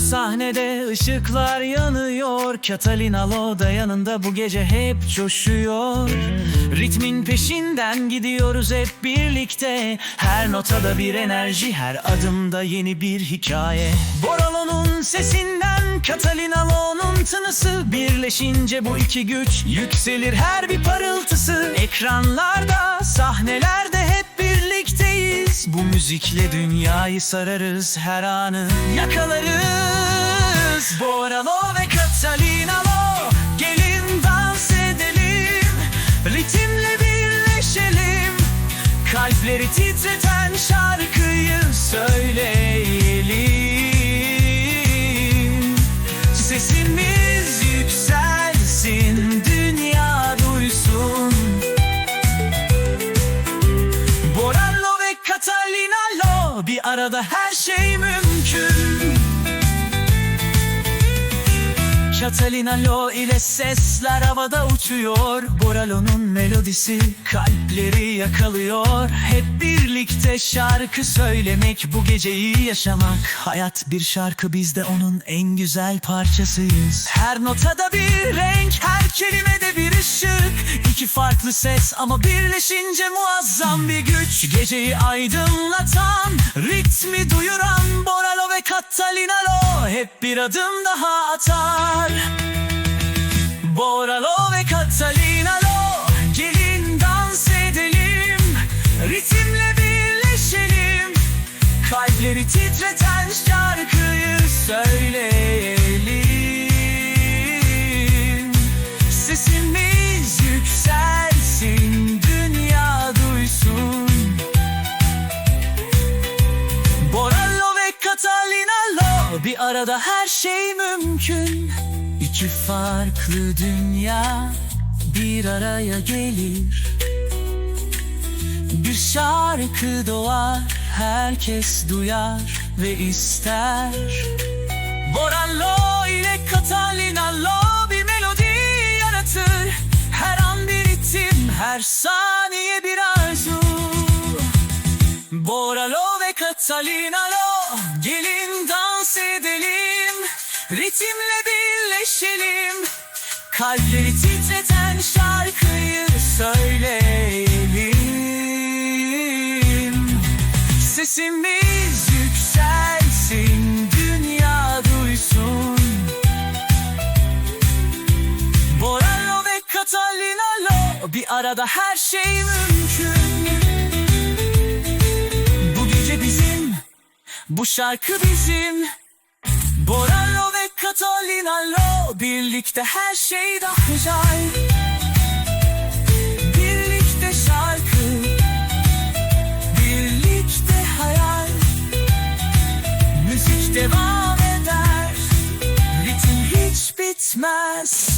sahnede ışıklar yanıyor. Catalina Loda yanında bu gece hep coşuyor. Ritmin peşinden gidiyoruz hep birlikte. Her notada bir enerji her adımda yeni bir hikaye. Boralo'nun sesinden Catalina Lo'nun tınısı. Birleşince bu iki güç yükselir her bir parıltısı. Ekranlarda sahnelerde birlikteyiz Bu müzikle dünyayı sararız her anı yakalarız. Boralo ve Catalina Lo Gelin dans edelim. Ritimle birleşelim. Kalpleri titreten arada her şey mümkün. Catalina Lo ile sesler havada uçuyor. Boralo'nun melodisi kalpleri yakalıyor. Hep birlikte şarkı söylemek bu geceyi yaşamak. Hayat bir şarkı biz de onun en güzel parçasıyız. Her notada bir renk her kelimede bir ışık. İki farklı ses ama birleşince muazzam bir güç. Geceyi aydınlatan, ritmi duyuran Boralo ve Catalina Lo Hep bir adım daha atar. Boralo ve Catalina Bir arada her şey mümkün. İki farklı dünya bir araya gelir. Bir şarkı doğar herkes duyar ve ister. Borallo ile Catalina Lo bir melodi yaratır. Her an bir ritim her saniye bir arzu. Boralo ve Catalina Lo Gelin dans edelim Ritimle birleşelim. Kalpleri titreten şarkıyı söyleyelim. Sesimiz yükselsin Dünya duysun. Boralo ve Catalina Lo Bir arada her şey mümkün bu şarkı bizim. Boralo ve Catalina Lo Birlikte her şey daha güzel. Birlikte şarkı Birlikte hayal. Müzik devam eder Ritim hiç bitmez